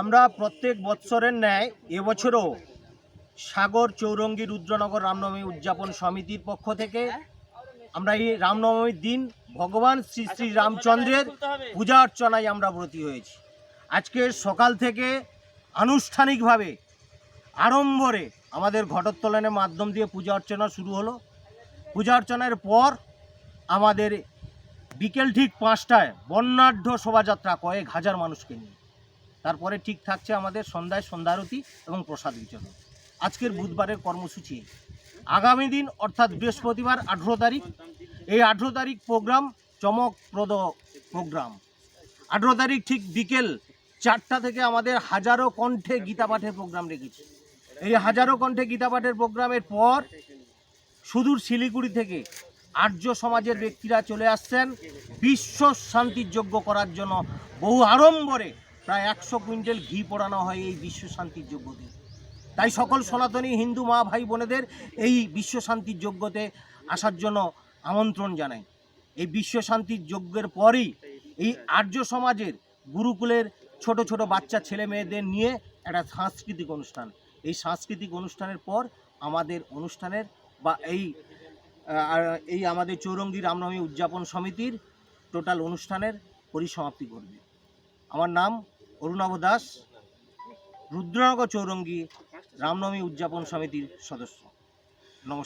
আমরা প্রত্যেক বৎসরের ন্যায় এবছরও সাগর চৌরঙ্গী রুদ্রনগর রামনবমী উদযাপন সমিতির পক্ষ থেকে আমরা এই রামনবমীর দিন ভগবান শ্রী শ্রী রামচন্দ্রের পূজা অর্চনায় আমরা ব্রতী হয়েছি। আজকে সকাল থেকে আনুষ্ঠানিকভাবে আড়ম্বরে আমাদের ঘটোত্তোলনের মাধ্যম দিয়ে পূজা অর্চনা শুরু হলো। পূজা অর্চনার পর আমাদের বিকেল ঠিক পাঁচটায় বর্ণাঢ্য শোভাযাত্রা কয়েক হাজার মানুষকে নিয়ে। তারপরে ঠিক থাকছে আমাদের সন্ধ্যায় সন্ধ্যারতি এবং প্রসাদ বিতরণ। আজকের বুধবারের কর্মসূচি আগামী দিন, অর্থাৎ বৃহস্পতিবার, আঠেরো তারিখ, এই আঠেরো তারিখ প্রোগ্রাম, চমকপ্রদ প্রোগ্রাম। আঠেরো তারিখ ঠিক বিকেল চারটা থেকে আমাদের হাজারো কণ্ঠে গীতা পাঠের প্রোগ্রাম রেখেছি। এই হাজারো কণ্ঠে গীতা পাঠের প্রোগ্রামের পর সুদূর শিলিগুড়ি থেকে আর্য সমাজের ব্যক্তিরা চলে আসছেন। বিশ্ব শান্তির যোগ্য করার জন্য বহু আড়ম্বরে প্রায় একশো কুইন্টাল ঘি পোড়ানো হয় এই বিশ্ব শান্তির যজ্ঞতে। তাই সকল সনাতনী হিন্দু মা ভাই বোনেদের এই বিশ্ব শান্তির যজ্ঞতে আসার জন্য আমন্ত্রণ জানাই। এই বিশ্ব শান্তির যজ্ঞের পরই এই আর্য সমাজের গুরুকুলের ছোট ছোট বাচ্চা ছেলে মেয়েদের নিয়ে একটা সাংস্কৃতিক অনুষ্ঠান। এই সাংস্কৃতিক অনুষ্ঠানের পর আমাদের অনুষ্ঠানের বা এই এই আমাদের চৌরঙ্গী রামনবমী উদযাপন সমিতির টোটাল অনুষ্ঠানের পরিসমাপ্তি করবে আমার নাম অরুণাভ দাস রুদ্রনগর চৌরঙ্গী রামনবমী উদযাপন সমিতির সদস্য। নমস্কার।